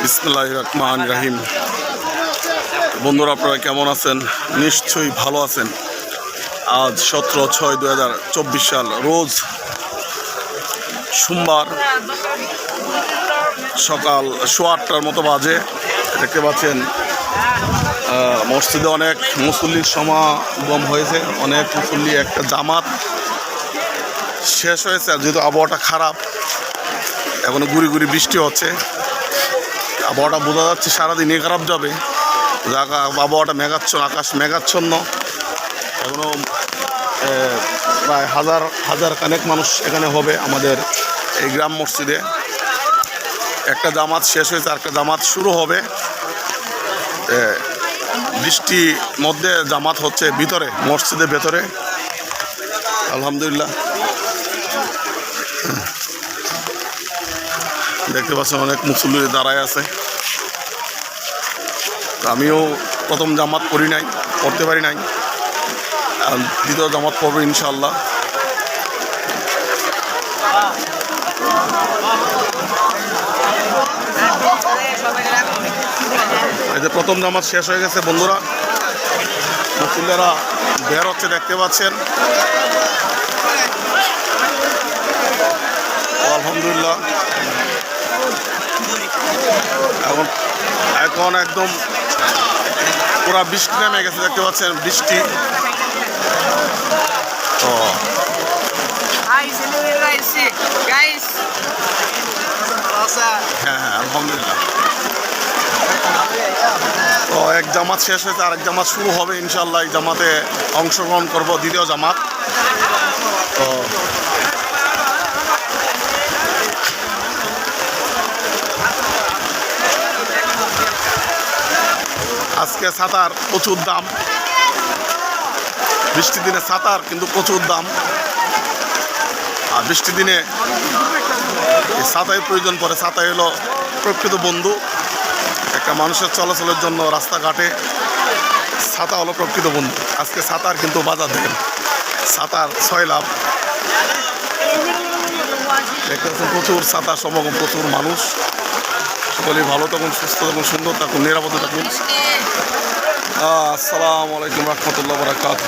বিসমুল্লাহ রহমান রাহিম। বন্ধুরা, আপনারা কেমন আছেন? নিশ্চয়ই ভালো আছেন। আজ সতেরো ছয় দু হাজার চব্বিশ সাল, রোজ সোমবার সকাল সোয়া আটটার মতো বাজে। দেখতে পাচ্ছেন মসজিদে অনেক মুসল্লির সমাগম হয়েছে, অনেক মুসল্লি, একটা জামাত শেষ হয়েছে, আর যেহেতু আবহাওয়াটা খারাপ এখনও গুড়ি গুড়ি বৃষ্টি হচ্ছে। আবহাওয়াটা বোঝা যাচ্ছে সারাদিনই খারাপ যাবে। আবহাওয়াটা মেঘাচ্ছন্ন আকাশ মেঘাচ্ছন্ন। এখনও এ, প্রায় হাজার হাজার কানেক মানুষ এখানে হবে আমাদের এই গ্রাম মসজিদে। একটা জামাত শেষ হয়েছে আর একটা জামাত শুরু হবে। এ, বৃষ্টির মধ্যে জামাত হচ্ছে ভিতরে মসজিদের ভেতরে। আলহামদুলিল্লাহ। দেখতে পাচ্ছেন অনেক মুসল্লি দাঁড়ায় আছে। আমিও প্রথম জামাত পড়ি নাই পড়তে পারি নাই। দ্বিতীয় জামাত পড়ব ইনশাল্লাহ যে প্রথম জামাত শেষ হয়ে গেছে বন্ধুরা। মুসল্লিরা বের হচ্ছে, দেখতে পাচ্ছেন। আলহামদুলিল্লাহ। এখন এখন একদম পুরা বৃষ্টি নেমে গেছে দেখতে পাচ্ছেন বৃষ্টি। তো. হ্যাঁ হ্যাঁ আলহামদুলিল্লাহ। তো এক জামাত শেষ হয়েছে আরেক জামাত শুরু হবে ইনশাল্লাহ এই জামাতে অংশগ্রহণ করব দ্বিতীয় জামাত। তো আজকে ছাতার প্রচুর দাম। বৃষ্টির দিনে ছাতার কিন্তু প্রচুর দাম। আর বৃষ্টির দিনে ছাতায় প্রয়োজন পড়ে। ছাতাই হলো প্রকৃত বন্ধু। একটা মানুষের চলাচলের জন্য রাস্তাঘাটে ছাতা হলো প্রকৃত বন্ধু। আজকে ছাতার কিন্তু বাজার দেখেন। ছাতার ছয় লাভ। দেখতে প্রচুর ছাতা সমাগম, প্রচুর মানুষ। সকলেই ভালো থাকুন সুস্থ থাকুন সুন্দর থাকুন নিরাপদে থাকুন। আসসালামু আলাইকুম রহমতুল্লাহ বরাকাত